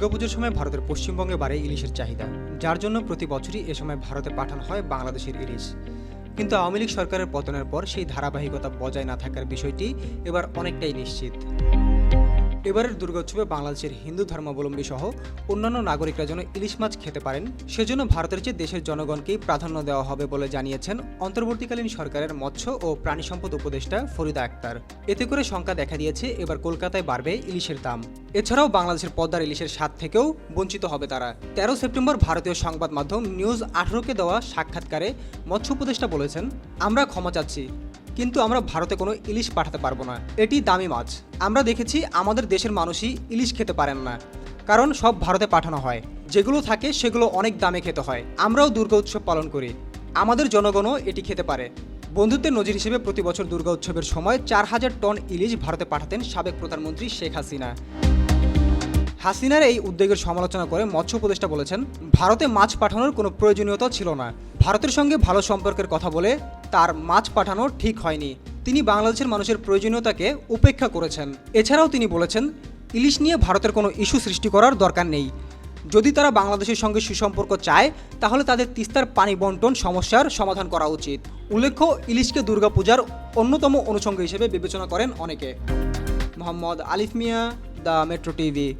দুর্গাপুজোর সময় ভারতের পশ্চিমবঙ্গে বাড়ে ইলিশের চাহিদা, যার জন্য প্রতি বছরই এ সময় ভারতে পাঠানো হয় বাংলাদেশের ইলিশ। কিন্তু আওয়ামী লীগ সরকারের পতনের পর সেই ধারাবাহিকতা বজায় না থাকার বিষয়টি এবার অনেকটাই নিশ্চিত। এবারের দুর্গোৎসবে বাংলাদেশের হিন্দু ধর্মাবলম্বী সহ অন্যান্য নাগরিকরা যেন ইলিশ মাছ খেতে পারেন, সেজন্য ভারতের চেয়ে দেশের জনগণকেই প্রাধান্য দেওয়া হবে বলে জানিয়েছেন অন্তর্বর্তীকালীন সরকারের মৎস্য ও প্রাণী সম্পদ উপদেষ্টা ফরিদা আক্তার। এতে করে শঙ্কা দেখা দিয়েছে, এবার কলকাতায় বাড়বে ইলিশের দাম। এছাড়াও বাংলাদেশের পদ্মার ইলিশের স্বাদ থেকেও বঞ্চিত হবে তারা। তেরো সেপ্টেম্বর ভারতীয় সংবাদ মাধ্যম নিউজ আঠারোকে দেওয়া সাক্ষাৎকারে মৎস্য উপদেষ্টা বলেছেন, আমরা ক্ষমা চাচ্ছি। কিন্তু আমরা ভারতে কোনো ইলিশ পাঠাতে পারব না। এটি দামি মাছ। আমরা দেখেছি আমাদের দেশের মানুষই ইলিশ খেতে পারেন না, কারণ সব ভারতে পাঠানো হয়। যেগুলো থাকে সেগুলো অনেক দামে খেতে হয়। আমরাও দুর্গা উৎসব পালন করি। আমাদের জনগণও এটি খেতে পারে। বন্ধুত্বের নজির হিসেবে প্রতি বছর দুর্গা উৎসবের সময় চার হাজার টন ইলিশ ভারতে পাঠাতেন সাবেক প্রধানমন্ত্রী শেখ হাসিনা। হাসিনার এই উদ্যোগের সমালোচনা করে মৎস্য উপদেষ্টা বলেছেন, ভারতে মাছ পাঠানোর কোনো প্রয়োজনীয়তা ছিল না। ভারতের সঙ্গে ভালো সম্পর্কের কথা বলে তার মাছ পাঠানো ঠিক হয়নি। তিনি বাংলাদেশের মানুষের প্রয়োজনীয়তাকে উপেক্ষা করেছেন। এছাড়াও তিনি বলেছেন, ইলিশ নিয়ে ভারতের কোনো ইস্যু সৃষ্টি করার দরকার নেই। যদি তারা বাংলাদেশের সঙ্গে সুসম্পর্ক চায়, তাহলে তাদের তিস্তার পানি বন্টন সমস্যার সমাধান করা উচিত। উল্লেখ্য, ইলিশকে দুর্গাপূজার অন্যতম অনুষঙ্গ হিসেবে বিবেচনা করেন অনেকে। মোহাম্মদ আলিফ মিয়া, দ্য মেট্রো টিভি।